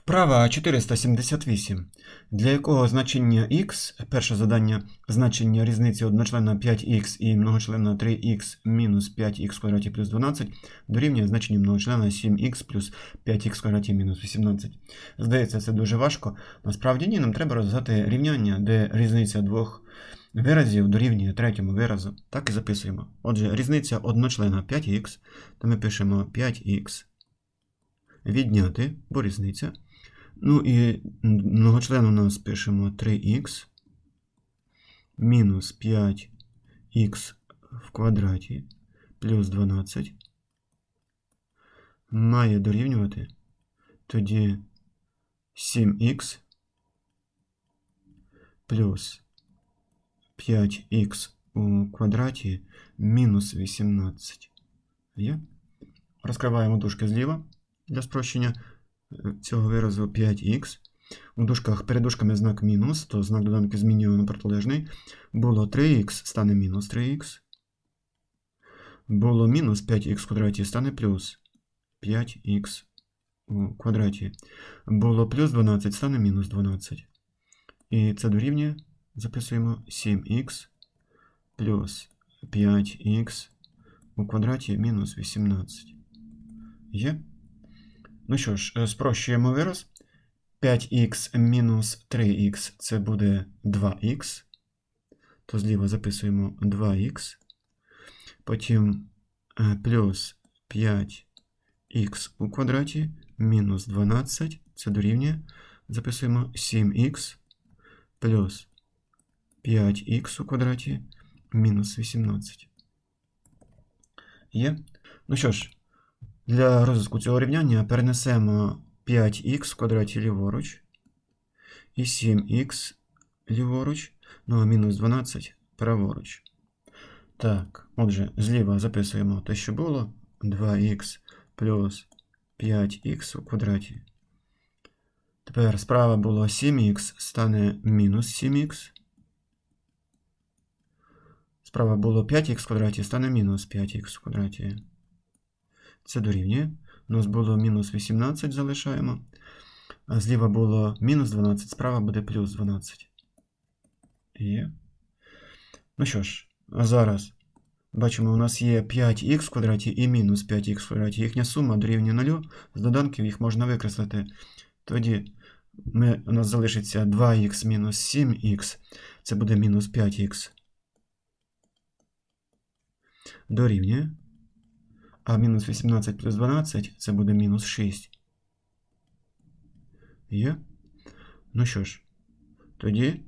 Вправа 478. Для якого значення x, перше завдання, значення різниці одночлена 5х і многочлена 3х мінус 5х в квадраті плюс 12 дорівнює значенню многочлена 7х плюс 5х в квадраті мінус 18. Здається, це дуже важко. Насправді ні, нам треба розв'язати рівняння, де різниця двох виразів дорівнює третьому виразу. Так і записуємо. Отже, різниця одночлена 5х, то ми пишемо 5х відняти, бо різниця. Ну і многочлен у нас пишемо 3х мінус 5х в квадраті плюс 12 має дорівнювати тоді 7х плюс 5х у квадраті мінус 18. Є? Розкриваємо дужки зліва для спрощення цього виразу 5х. У дужках перед дужками знак мінус, то знак доданки змінюємо на протилежний. Було 3х, стане мінус 3х. Було мінус 5х в квадраті, стане плюс 5х у квадраті. Було плюс 12, стане мінус 12. І це дорівнює, записуємо 7х плюс 5х у квадраті мінус 18. Є? Ну що ж, е, спрощуємо вираз. 5х мінус 3х це буде 2х. То зліва записуємо 2х. Потім е, плюс 5х у квадраті мінус 12. Це дорівнює. Записуємо 7х плюс 5х у квадраті мінус 18. Є? Ну що ж. Для розв'язку цього рівняння перенесемо 5х в квадраті ліворуч і 7х ліворуч, ну а мінус 12 праворуч. Так, отже, зліва записуємо те, що було. 2х плюс 5х у квадраті. Тепер справа було 7х, стане мінус 7х. Справа було 5х в квадраті, стане мінус 5х в квадраті. Це дорівнює. У нас було мінус 18, залишаємо. Зліва було мінус 12, справа буде плюс 12. Є. Ну що ж, а зараз бачимо, у нас є 5х в квадраті і мінус 5х в квадраті. Їхня сума дорівнює 0. З доданків їх можна викреслити. Тоді ми, у нас залишиться 2х мінус 7х. Це буде мінус 5х. Дорівнює. А мінус 18 плюс 12 це буде мінус 6. Є? Ну що ж, тоді,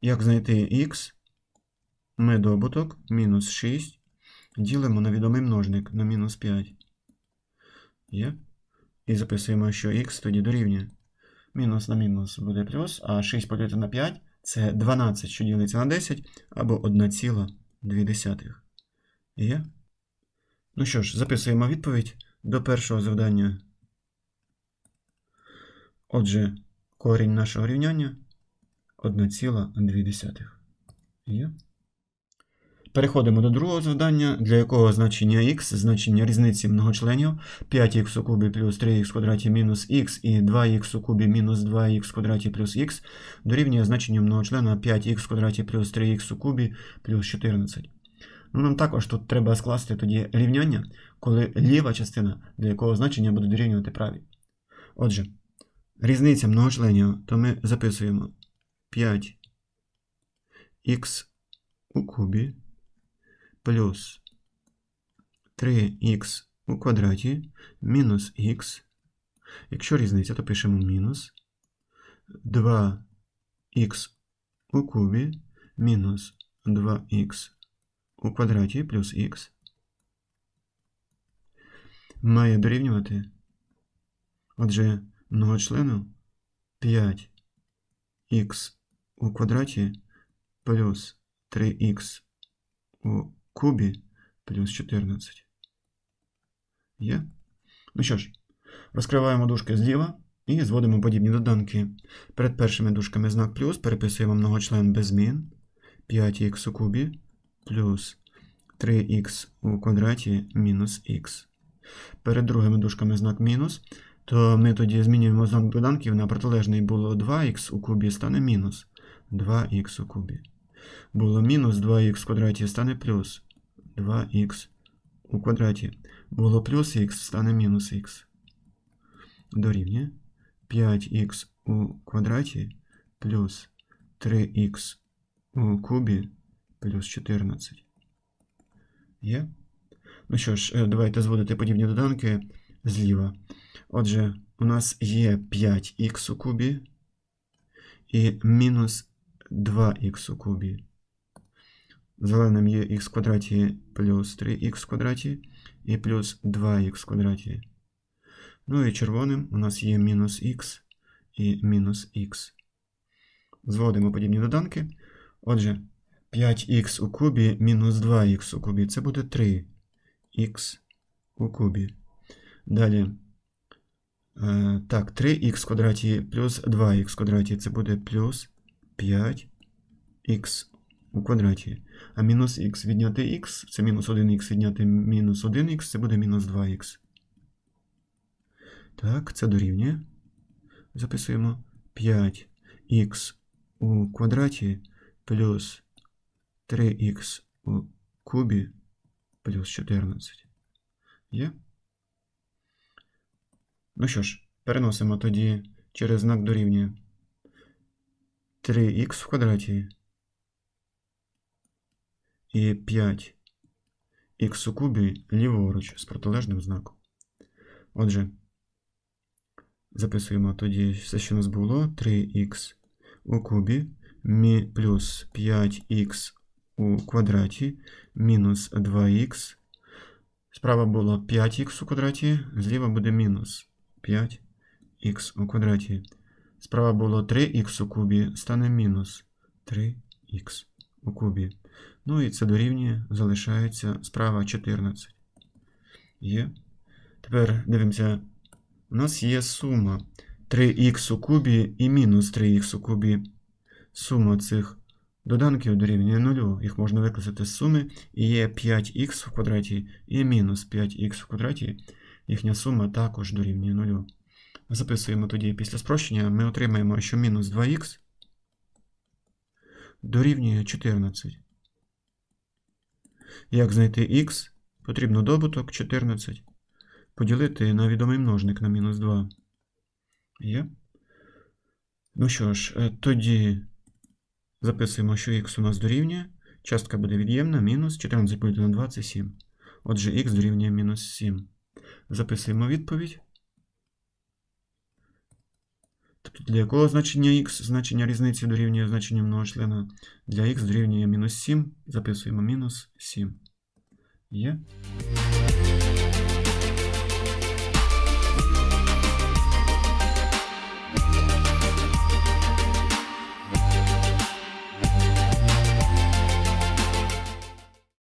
як знайти х, ми добуток мінус 6 ділимо на відомий множник на мінус 5. Є? І записуємо, що х тоді дорівнює. Мінус на мінус буде плюс, а 6 поділити на 5 це 12, що ділиться на 10, або 1,2. Є? Ну що ж, записуємо відповідь до першого завдання. Отже, корінь нашого рівняння 1,2. Є. Переходимо до другого завдання, для якого значення х, значення різниці многочленів 5х у кубі плюс 3х в квадраті мінус х і 2х у кубі мінус 2х в квадраті плюс х дорівнює значенню многочлена 5х в квадраті плюс 3х у кубі плюс 14. Ну, Нам також тут треба скласти тоді рівняння, коли ліва частина, для якого значення буде дорівнювати правій. Отже, різниця многочленів, то ми записуємо 5х у кубі плюс 3х у квадраті мінус х. Якщо різниця, то пишемо мінус 2х у кубі мінус 2х у квадраті плюс х має дорівнювати. Отже, многочлену 5х у квадраті плюс 3х у кубі плюс 14. Є? Ну що ж, розкриваємо дужки зліва і зводимо подібні доданки. Перед першими дужками знак плюс переписуємо многочлен без змін 5х у кубі плюс 3х у квадраті мінус х. Перед другими дужками знак мінус, то ми тоді змінюємо знак доданків на протилежний було 2х у кубі стане мінус 2х у кубі. Було мінус 2х в квадраті стане плюс 2х у квадраті. Було плюс х стане мінус х. Дорівнює 5х у квадраті плюс 3х у кубі плюс 14. Є? Ну що ж, е, давайте зводити подібні доданки зліва. Отже, у нас є 5х у кубі і мінус 2х у кубі. Зеленим є х квадраті плюс 3х в квадраті і плюс 2х в квадраті. Ну і червоним у нас є мінус х і мінус х. Зводимо подібні доданки. Отже, 5х у кубі мінус 2х у кубі це буде 3х у кубі. Далі. Е, так, 3х в квадраті плюс 2х в квадраті це буде плюс 5х у квадраті. А мінус х відняти х, це мінус 1х відняти мінус 1х, це буде мінус 2х. Так, це дорівнює. Записуємо 5х у квадраті плюс 3х у кубі плюс 14. Є? Ну що ж, переносимо тоді через знак дорівнює 3х в квадраті і 5х у кубі ліворуч з протилежним знаком. Отже, записуємо тоді все, що у нас було 3х у кубі плюс 5х у квадраті мінус 2х. Справа було 5х у квадраті, зліва буде мінус 5х у квадраті. Справа було 3х у кубі, стане мінус 3х у кубі. Ну і це дорівнює, залишається справа 14. Є. Тепер дивимося. У нас є сума 3х у кубі і мінус 3х у кубі. Сума цих доданків дорівнює 0. Їх можна викласти з суми. І є 5х в квадраті і мінус 5х в квадраті. Їхня сума також дорівнює 0. Записуємо тоді після спрощення, ми отримаємо, що мінус 2х дорівнює 14. Як знайти х? Потрібно добуток 14. Поділити на відомий множник на мінус 2. Є. Ну що ж, е, тоді записуємо, що х у нас дорівнює. Частка буде від'ємна, мінус 14 поділити на 2 це 7. Отже, х дорівнює мінус 7. Записуємо відповідь. Тобто для якого значення х значення різниці дорівнює значенню многочлена? Для х дорівнює мінус 7. Записуємо мінус 7. Є.